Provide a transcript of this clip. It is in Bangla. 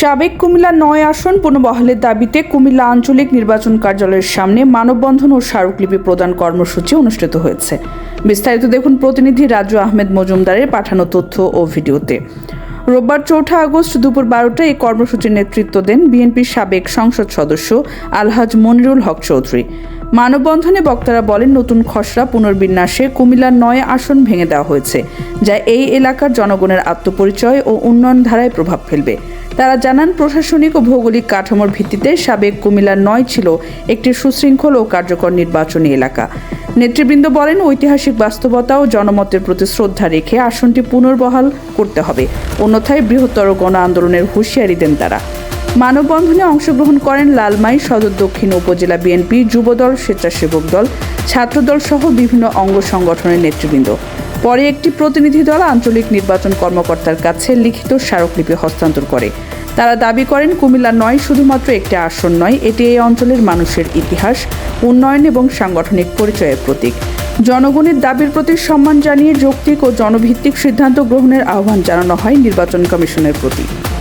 সাবেক কুমিল্লা নয় আসন পুনর্বহালের দাবিতে কুমিল্লা আঞ্চলিক নির্বাচন কার্যালয়ের সামনে মানববন্ধন ও স্মারকলিপি প্রদান কর্মসূচি অনুষ্ঠিত হয়েছে। বিস্তারিত দেখুন প্রতিনিধি রাজু আহমেদ মজুমদারের পাঠানো তথ্য ও ভিডিওতে। রোববার চৌঠা আগস্ট দুপুর বারোটায় এই কর্মসূচির নেতৃত্ব দেন বিএনপির সাবেক সংসদ সদস্য আলহাজ মনিরুল হক চৌধুরী। মানববন্ধনে বক্তারা বলেন, নতুন খসড়া পুনর্বিন্যাসে কুমিল্লার নয় আসন ভেঙে দেওয়া হয়েছে, যা এই এলাকার জনগণের আত্মপরিচয় ও উন্নয়ন ধারায় প্রভাব ফেলবে। তারা জানান, প্রশাসনিক ও ভৌগোলিক কাঠামোর ভিত্তিতে সাবেক কুমিল্লার নয় ছিল একটি সুশৃঙ্খল ও কার্যকর নির্বাচনী এলাকা। নেতৃবৃন্দ বলেন, ঐতিহাসিক বাস্তবতা ও জনমতের প্রতি শ্রদ্ধা রেখে আসনটি পুনর্বহাল করতে হবে। অন্যথায় বৃহত্তর গণ আন্দোলনের হুঁশিয়ারি দেন তারা। মানববন্ধনে অংশগ্রহণ করেন লালমাই, সদর দক্ষিণ উপজেলা বিএনপি, যুবদল, স্বেচ্ছাসেবক দল, ছাত্রদল সহ বিভিন্ন অঙ্গ সংগঠনের নেতৃবৃন্দ। পরে একটি প্রতিনিধি দল আঞ্চলিক নির্বাচন কর্মকর্তার কাছে লিখিত স্মারকলিপি হস্তান্তর করে। তারা দাবি করেন, কুমিল্লা নয় শুধুমাত্র একটি আসন নয়, এটি এই অঞ্চলের মানুষের ইতিহাস, উন্নয়ন এবং সাংগঠনিক পরিচয়ের প্রতীক। জনগণের দাবির প্রতি সম্মান জানিয়ে যৌক্তিক ও জনভিত্তিক সিদ্ধান্ত গ্রহণের আহ্বান জানানো হয় নির্বাচন কমিশনের প্রতি।